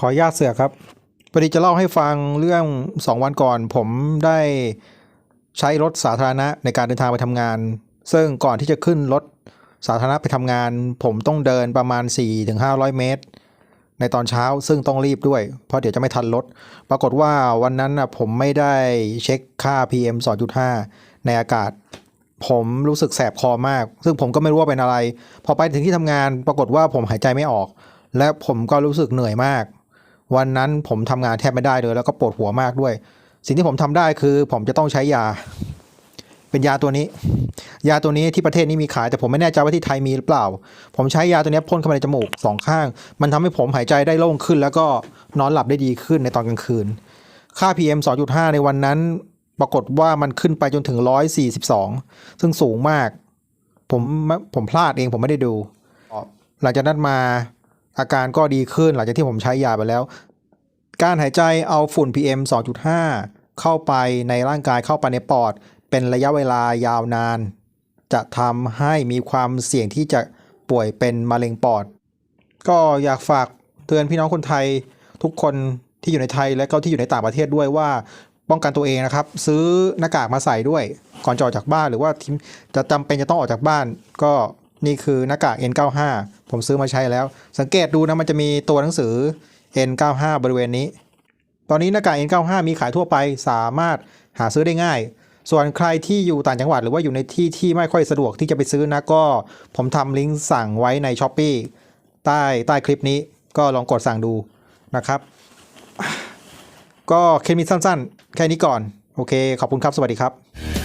ขออนุญาตเสือกครับพอดีจะเล่าให้ฟังเรื่องสองวันก่อน ผมได้ใช้รถสาธารณะในการเดินทางไปทำงาน ซึ่งก่อนที่จะขึ้นรถสาธารณะไปทำงาน ผมต้องเดินประมาณ 4-500 เมตร ในตอนเช้าซึ่งต้องรีบด้วย เพราะเดี๋ยวจะไม่ทันรถปรากฏว่าวันนั้นนะผมไม่ได้เช็คค่า PM 2.5 ในอากาศ ผมรู้สึกแสบคอมาก ซึ่งผมก็ไม่รู้ว่าเป็นอะไร พอไปถึงที่ทำงาน ปรากฏว่าผมหายใจไม่ออก และผมก็รู้สึกเหนื่อยมาก วันนั้นผมทำงานแทบไม่ได้เลยแล้วก็ปวดหัวมากด้วย สิ่งที่ผมทำได้คือ ผมจะต้องใช้ยา เป็นยาตัวนี้ ยาตัวนี้ที่ประเทศนี้มีขาย แต่ผมไม่แน่ใจว่าที่ไทยมีหรือเปล่า ผมใช้ยาตัวนี้พ่นเข้าไปในจมูกสองข้าง มันทำให้ผมหายใจได้โล่งขึ้น แล้วก็นอนหลับได้ดีขึ้นในตอนกลางคืน ค่า PM 2.5 ในวันนั้น ปรากฏว่ามันขึ้นไปจนถึง 142 ซึ่งสูงมาก ผมผมพลาดเองผมไม่ได้ดู หลังจากนั้นมา อาการก็ดีขึ้นหลังจากที่ผมใช้ยาไปแล้ว การหายใจเอาฝุ่น PM 2.5 เข้าไปในร่างกายเข้าไปในปอด เป็นระยะเวลายาวนาน จะทำให้มีความเสี่ยงที่จะป่วยเป็นมะเร็งปอด ก็อยากฝากเตือนพี่น้องคนไทยทุกคนที่อยู่ในไทยและก็ที่อยู่ในต่างประเทศด้วยว่าป้องกันตัวเองนะครับ ซื้อหน้ากากมาใส่ด้วย ก่อนจะออกจากบ้านหรือว่าจะจำเป็นจะต้องออกจากบ้าน ก็ นี่คือหน้ากาก N95 ผมซื้อมาใช้แล้ว สังเกตดูนะมันจะมีตัวหนังสือ N95 บริเวณนี้ ตอนนี้หน้ากาก N95 มีขายทั่วไปสามารถหาซื้อได้ง่าย ส่วนใครที่อยู่ต่างจังหวัดหรือว่าอยู่ในที่ที่ไม่ค่อยสะดวกที่จะไปซื้อนะก็ผมทำลิงก์สั่งไว้ใน s h อ p e e ใต้ใต้คลิปนี้ก็ลองกดสั่งดูนะครับ ก็เคมีสั้น ๆ แค่นี้ก่อน โอเค ขอบคุณครับ สวัสดีครับ